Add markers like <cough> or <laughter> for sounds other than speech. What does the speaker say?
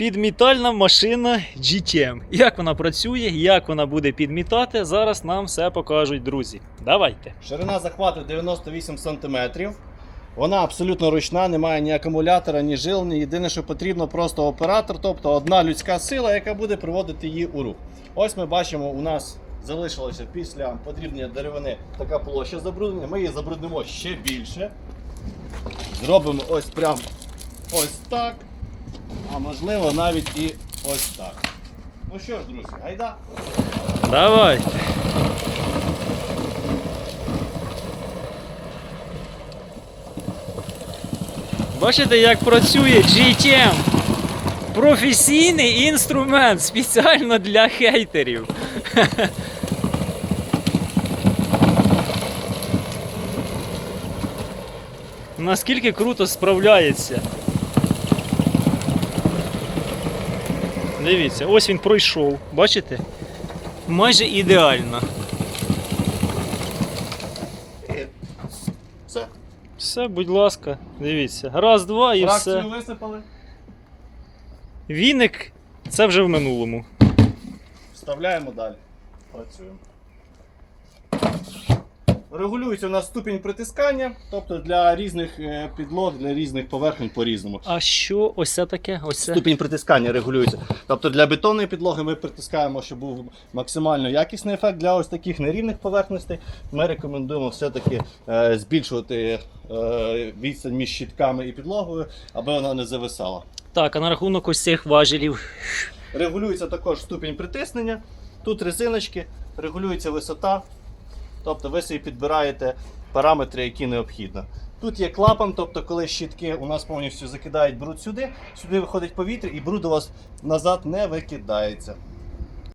Підмітальна машина GTM. Як вона працює, як вона буде підмітати, зараз нам все покажуть друзі. Давайте. Ширина захвату 98 см. Вона абсолютно ручна, немає ні акумулятора, ні жил, ні єдине, що потрібно, просто оператор, тобто одна людська сила, яка буде приводити її у рух. Ось ми бачимо, у нас залишилося після потрібної деревини така площа забруднення. Ми її забруднимо ще більше. Зробимо ось прям ось так. А можливо навіть і ось так. Ну що ж, друзі, гайда. Давайте. Бачите, як працює GTM? Професійний інструмент спеціально для хейтерів. <laughs> Наскільки круто справляється. Дивіться, ось він пройшов. Бачите? Майже ідеально. Все. Все, будь ласка, дивіться. Раз, два і Фракцію все. висипали. Віник це вже в минулому. Вставляємо далі. Працюємо. Регулюється у нас ступінь притискання, тобто для різних е, підлог, для різних поверхонь по-різному. А що ось це таке? Ось це? Ступінь притискання регулюється. Тобто для бетонної підлоги ми притискаємо, щоб був максимально якісний ефект. Для ось таких нерівних поверхностей ми рекомендуємо все-таки е, збільшувати е, відстань між щитками і підлогою, аби вона не зависала. Так, а на рахунок ось цих важелів. Регулюється також ступінь притиснення. Тут резиночки, регулюється висота. Тобто ви собі підбираєте параметри, які необхідно. Тут є клапан, тобто коли щітки у нас повністю закидають бруд сюди, сюди виходить повітря і бруд у вас назад не викидається.